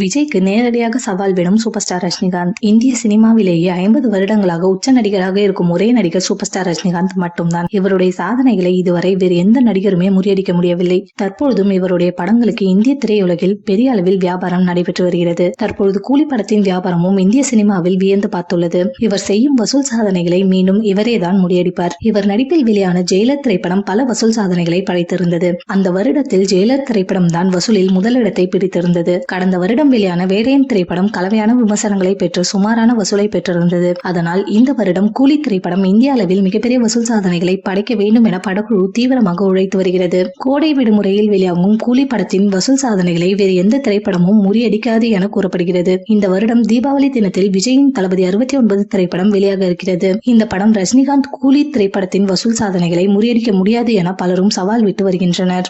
விஜய்க்கு நேரடியாக சவால் விடும் சூப்பர் ஸ்டார் ரஜினிகாந்த். இந்திய சினிமாவிலேயே ஐம்பது வருடங்களாக உச்ச நடிகராக இருக்கும் ஒரே நடிகர் சூப்பர் ஸ்டார் ரஜினிகாந்த் மட்டும்தான். இவருடைய சாதனைகளை இதுவரை வேறு எந்த நடிகருமே முறியடிக்க முடியவில்லை. தற்பொழுதும் இவருடைய படங்களுக்கு இந்திய திரையுலகில் பெரிய அளவில் வியாபாரம் நடைபெற்று வருகிறது. தற்பொழுது கூலி படத்தின் வியாபாரமும் இந்திய சினிமாவில் வியந்து பார்த்துள்ளது. இவர் செய்யும் வசூல் சாதனைகளை மீண்டும் இவரேதான் முறியடிப்பார். இவர் நடிப்பில் வெளியான ஜெயிலர் திரைப்படம் பல வசூல் சாதனைகளை படைத்திருந்தது. அந்த வருடத்தில் ஜெயிலர் திரைப்படம் தான் வசூலில் முதலிடத்தை பிடித்திருந்தது. கடந்த வருடம் வருடம் வெளியான வேடையன் திரைப்படம் கலவையான விமர்சனங்களை பெற்று சுமாரான வசூலை பெற்றிருந்தது. அதனால் இந்த வருடம் கூலி திரைப்படம் இந்திய அளவில் மிகப்பெரிய வசூல் சாதனைகளை படைக்க வேண்டும் என படக்குழு தீவிரமாக உழைத்து வருகிறது. கோடை விடுமுறையில் வெளியாகும் கூலி படத்தின் வசூல் சாதனைகளை வேறு எந்த திரைப்படமும் முறியடிக்காது என கூறப்படுகிறது. இந்த வருடம் தீபாவளி தினத்தில் விஜயின் தளபதி அறுபத்தி ஒன்பது திரைப்படம் வெளியாக இருக்கிறது. இந்த படம் ரஜினிகாந்த் கூலி திரைப்படத்தின் வசூல் சாதனைகளை முறியடிக்க முடியாது என பலரும் சவால் விட்டு வருகின்றனர்.